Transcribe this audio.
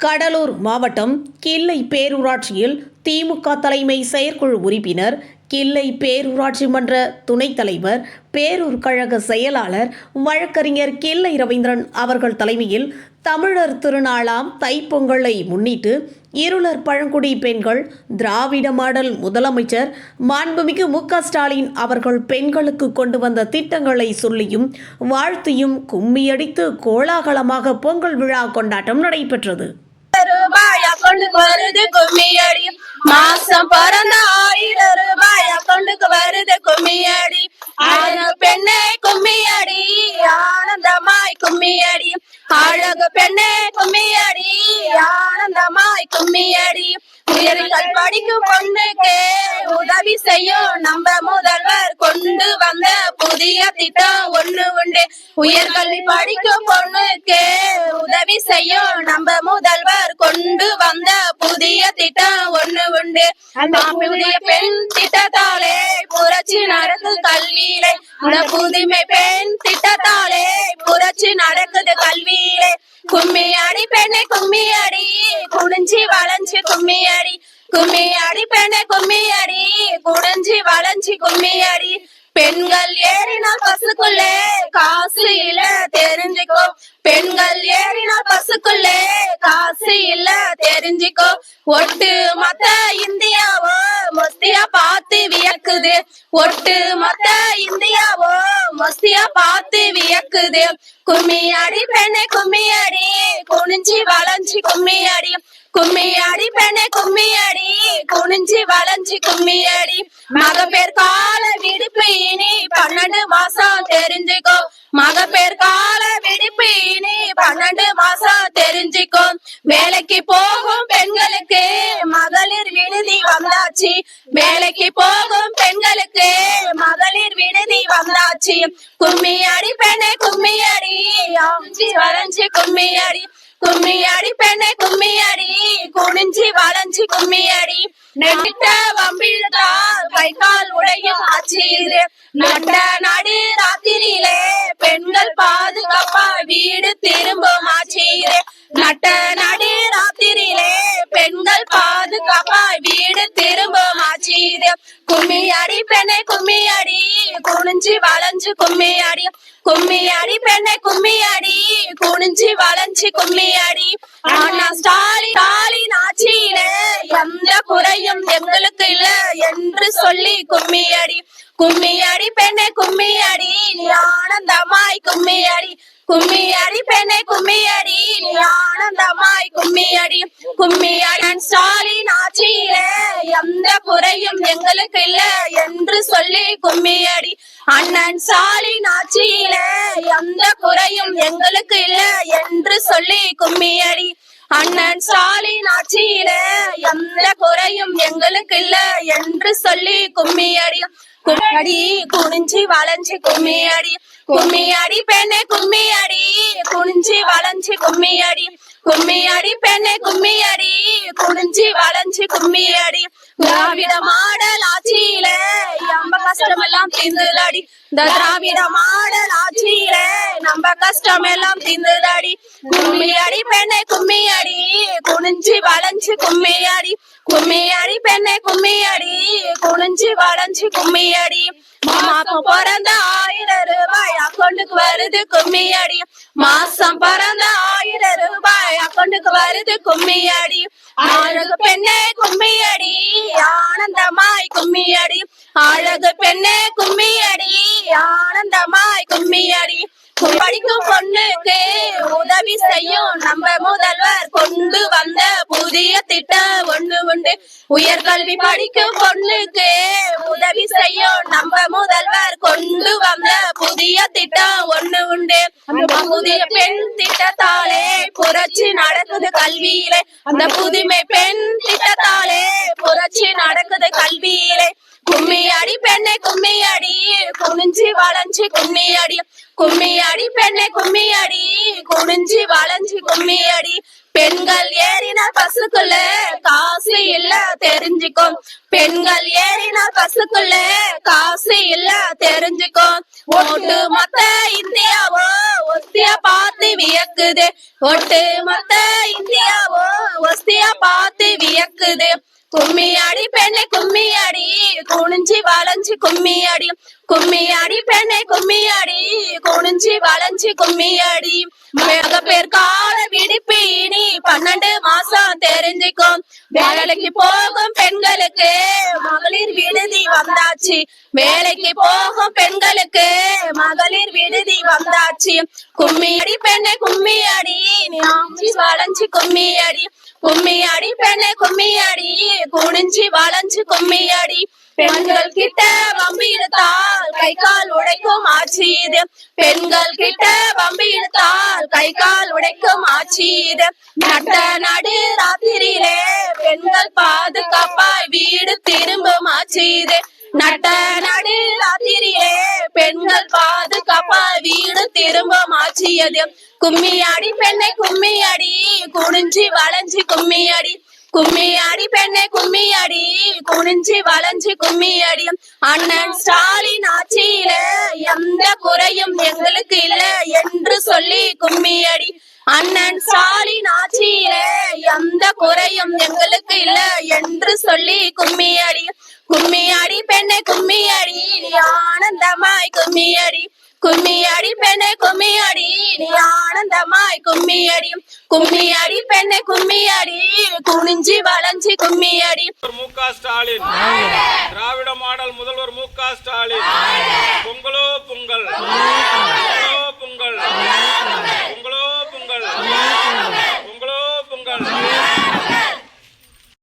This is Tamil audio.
கடலூர் மாவட்டம் கிள்ளை பேரூராட்சியில் திமுக தலைமை செயற்குழு உறுப்பினர் கிள்ளை பேரூராட்சி மன்ற துணைத் தலைவர் பேரூர் கழக செயலாளர் வழக்கறிஞர் கிள்ளை ரவீந்திரன் அவர்கள் தலைமையில் தமிழர் திருநாளாம் தைப்பொங்கலை முன்னிட்டு இருளர் பழங்குடி பெண்கள் திராவிட மாடல் முதலமைச்சர் மாண்புமிகு மு ஸ்டாலின் அவர்கள் பெண்களுக்கு கொண்டு வந்த திட்டங்களை சொல்லியும் வாழ்த்தியும் கும்மியடித்து கோலாகலமாக பொங்கல் விழா கொண்டாட்டம் நடைபெற்றது. கொண்டு அக்கௌண்ட்டுக்கு வருது கும்மியடி. மாசம் பிறந்த ஆயிரம் ரூபாய் அக்கௌண்ட்டுக்கு வருது கும்மியடி. அழகு பெண்ணே கும்மியடி ஆனந்தமாய் கும்மியடி. அழகு பெண்ணே கும்மியடி ஆனந்தமாய் கும்மியடி. உயர்கள் படிக்கும் பொண்ணுக்கு உதவி செய்யும் நம்ம முதல்வர் கொண்டு வந்த புதிய திட்டம் ஒண்ணு உண்டு. உயர்கல்வி படிக்கும் பொண்ணுக்கு உதவி செய்யும் நம்ம முதல்வர் கொண்டு வந்த புதிய திட்டம் ஒண்ணு உண்டு. புதிய பெண் திட்டத்தாலே புரட்சி நடக்குது கல்வியிலே. புதுமை பெண் திட்டத்தாலே புரட்சி நடக்குது கல்வியிலே. கும்மி அடி பெண்ணை கும்மி அடி குனிஞ்சி வளைஞ்சு கும்மி அடி கும்மி பெண்ணே பெண்ணை கும்மி வளைஞ்சி குனிஞ்சி கும்மி பெண்கள் ஏறினால் பசுக்குள்ளே காசு இல்ல தெரிஞ்சுக்கோ. பெண்கள் ஏறினால் பசுக்குள்ளே காசு இல்ல தெரிஞ்சுக்கோ. ஒட்டு மத்த இந்தியாவோ மொஸ்தியா பார்த்து வியக்குது. ஒட்டு மத்த இந்தியாவோ மொஸ்தியா பார்த்து வியக்குது. கும்மி அடி பெண்ணை கும்மி குனிஞ்சி வளைஞ்சி கும்மியாடி கும்மியாடி கும்மி கும்மியாடி. பெண்ணை கும்மி அடி குனிஞ்சி வளைஞ்சி கும்மி கால விடுப்பு இனி பன்னெண்டு மாசம் தெரிஞ்சுக்கோ. மகப்பேர் கால விடுப்பு இனி பன்னெண்டு மாசம் தெரிஞ்சுக்கோ. வேலைக்கு போகும் பெண்களுக்கு மகளிர் விடுதி வந்தாச்சு. வேலைக்கு போகும் பெண்களுக்கு மகளிர் விடுதி வந்தாச்சு. கும்மி பெண்ணே கும்மியாடி. கும்மி அடி கும்மியாடி கும்மி பெண்ணை கும்மியாடி. குனிஞ்சி வளைஞ்சி கும்மியாடி. நெட்ட வம்பிழுத்தால் கை கால் உடையும் ஆச்சீரு நட்ட நடு ராத்திரியிலே பெண்கள் பாதுகாப்பா வீடு திரும்பும் ஆச்சீரு நட்ட நடு ராத்திரியிலே பெண்கள் பாதுகாப்பா வீடு திரும்பும் ஆச்சீரு கும்மி பெண்ணை கும்மியாடி. குனிஞ்சி வளைஞ்சு கும்மியாடி. கும்மியாடி பெண்ணை கும்மியாடி குனிஞ்சு குனிஞ்சி வளைஞ்சு கும்மியாடி. ஆனா ஸ்டாலின் ஸ்டாலின் ஆட்சியில எந்த குறையும் எங்களுக்கு இல்ல என்று சொல்லி கும்மியாடி. கும்மியாடி பெண்ணை கும்மியாடி நீ ஆனந்தமாய் கும்மியாடி. கும்மியாடி பெண்ணை கும்மியாடி நீ ஆனந்தமாய் கும்மியாடி. கும்மியாடி ஸ்டாலின் ஆட்சியில எந்த குறையும் எங்களுக்கு இல்ல என்று சொல்லி கும்மியாடி. அண்ணன் சாலின் ஆட்சியிலே எந்த குறையும் எங்களுக்கு இல்ல என்று சொல்லி கும்மி அடி அண்ணன் சாலின் ஆட்சியிலே எந்த குறையும் எங்களுக்கு இல்ல என்று சொல்லி கும்மி அடி குனிஞ்சி வளைஞ்சி கும்மி அடி கும்மி அடி பெண்ணே கும்மி அடி குனிஞ்சி வளைஞ்சி கும்மியடி. கும்மியடி கும்மி அடி பெண்ணே கும்மி அடி குனிஞ்சி வளைஞ்சி கும்மியடி. திராவிட மாடல் ஆட்சியில நம்ம கஷ்டம் எல்லாம் தீர்ந்துதாடி இந்த திராவிட மாடல் ஆட்சியில நம்ம கஷ்டம் எல்லாம் தீர்ந்துதாடி கும்மி அடி பெண்ணை கும்மி அடி குனிஞ்சு வளைஞ்சு கும்மி அடி கும்மி அடி பெண்ணை கும்மி அடி குனிஞ்சு வளைஞ்சு கும்மி அடி மாமாக்கும் பிறந்த ஆயிரம் ரூபாய் அக்கௌண்ட்டுக்கு வருது கும்மி அடி மாசம் பிறந்த ஆயிரம் ரூபாய் அக்கௌண்ட்டுக்கு வருது கும்மியடி. அழகு பெண்ணே கும்மியடி ஆனந்தமாய் கும்மியடி. அழகு பெண்ணே கும்மியடி ஆனந்தமாய் கும்மியடி. படிக்கும் பொண்ணுக்கு உதவி செய்யும் நம்ம முதல்வர் கொண்டு வந்த புதிய திட்டம் ஒண்ணு உண்டு. உயர்கல்வி படிக்கும் பொண்ணுக்கு உதவி செய்யும் நம்ம முதல்வர் கொண்டு வந்த புதிய திட்டம் ஒண்ணு உண்டு. அந்த புதிய பெண் திட்டத்தாலே புரட்சி நடக்குது கல்வியிலே. அந்த புதுமை பெண் திட்டத்தாலே புரட்சி நடக்குது கல்வியிலே. கும்மி அடி பெண்ணை கும்மி அடி குனிஞ்சி வளைஞ்சு கும்மி அடி கும்மி அடி பெண்ணை கும்மி அடி குனிஞ்சி வளைஞ்சு கும்மி அடி பெண்கள் ஏறினால் பசுக்குள்ள காசு இல்ல தெரிஞ்சுக்கோ. பெண்கள் ஏறினால் பசுக்குள்ள காசு இல்ல தெரிஞ்சுக்கோ. ஓட்டு மொத்த இந்தியாவோ ஒஸ்தியா பார்த்து வியக்குது. ஒட்டு மொத்த இந்தியாவோ இருக்குது கும்மி அடி பெண்ணை கும்மி அடி. குனிஞ்சி வளைஞ்சு கும்மி அடி. கும்மி அடி பெண்ணை கும்மி அடி. குனிஞ்சி வளைஞ்சு கும்மி அடி. மிக பேர் கால விடுப்பு இனி பன்னெண்டு மாசம் தெரிஞ்சுக்கும். வேலைக்கு போகும் பெண்களுக்கு விடுதி வந்தாச்சு. வேலைக்கு போகும் பெண்களுக்கு மகளிர் விடுதி வந்தாச்சு. கும்மி அடி பெண்ணை கும்மி அடி நீ வளைஞ்சு கும்மி அடி கும்மி அடி பெண்ணை கும்மி அடி குனிஞ்சி வளைஞ்சு கும்மி அடி பெண்கள் கிட்ட வம்பி இழுத்தால் கை கால் உடைக்கும் ஆட்சி இது பெண்கள் கிட்ட வம்பி இழுத்தால் கை கால் உடைக்கும் ஆட்சி இது நட்ட நடு ராத்திரியிலே பெண்கள் பாதுகாப்பாய் வீடு திரும்பும் ஆட்சி இது நட்ட நடு ராத்திரியே பெண்கள் பாதுகாப்பாய் வீடு திரும்பும் ஆட்சியது கும்மி அடி பெண்ணை கும்மி அடி வளைஞ்சி வளைஞ்சு கும்மி அடி கும்மி அடி பெண்ணை கும்மி அடி. குனிஞ்சி வளைஞ்சு கும்மி அடி. அண்ணன் ஸ்டாலின் ஆட்சியில எந்த குறையும் எங்களுக்கு இல்ல என்று சொல்லி கும்மி அடி. அண்ணன் ஸ்டாலின் ஆட்சியில எந்த குறையும் எங்களுக்கு இல்ல என்று சொல்லி கும்மி அடி. கும்மி அடி பெண்ணை கும்மி அடி. நீ ஆனந்தமாய் கும்மி அடி. கும்மி அடி பெண்ணை கும்மி அடி. நீ ஆனந்தமாய் கும்மி அடி கும்மி அடி பெண்ணை கும்மி அடி குனிஞ்சி வளைஞ்சி கும்மி அடி முதல்வர் மு க ஸ்டாலின். திராவிட மாடல் முதல்வர் மு க ஸ்டாலின். பொங்கலோ பொங்கல்.